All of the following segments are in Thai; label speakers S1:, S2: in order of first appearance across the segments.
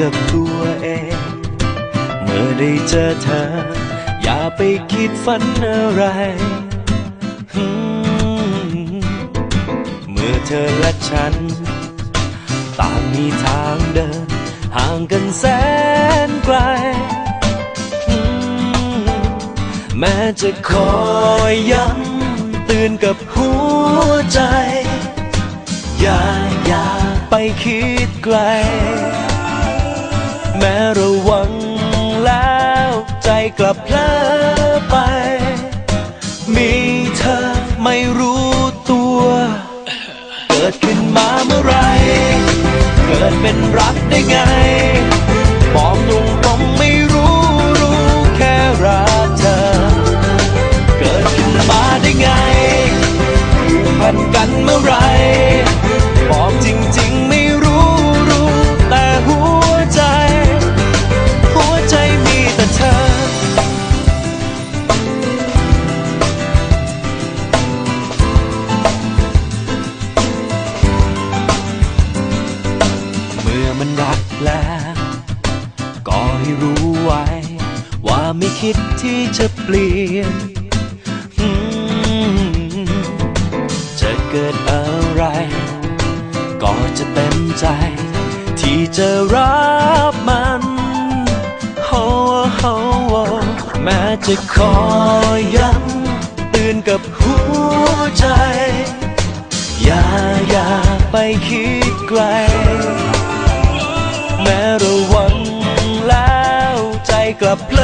S1: กับตัวเอง เมื่อได้เจอเธอ อย่าไปคิดฝันอะไร เมื่อเธอและฉัน ต่างมีทางเดิน ห่างกันแสนไกล แม้จะคอยย้ำเตือนกับหัวใจ อย่าอย่าไปคิดไกล แม้ระวังแล้วใจกลับเพลอไป มีเธอไม่รู้ตัว เกิดขึ้นมาเมื่อไร เกิดเป็นรักได้ไง ให้รู้ไว้ ว่าไม่คิดที่จะเปลี่ยน จะเกิดอะไร ก็จะเต็มใจ ที่จะรับมันโอ้โอ้โอ้แม้จะคอยย้ำตือนกับหัวใจ อย่าอย่าไปคิดไกล ใจ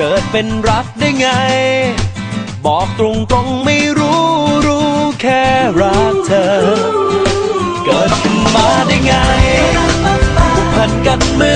S1: เกิดเป็นรักได้ไง บอกตรงตรงไม่รู้รู้แค่รักเธอ เกิดขึ้นมาได้ไงผูกพันกันเมื่อ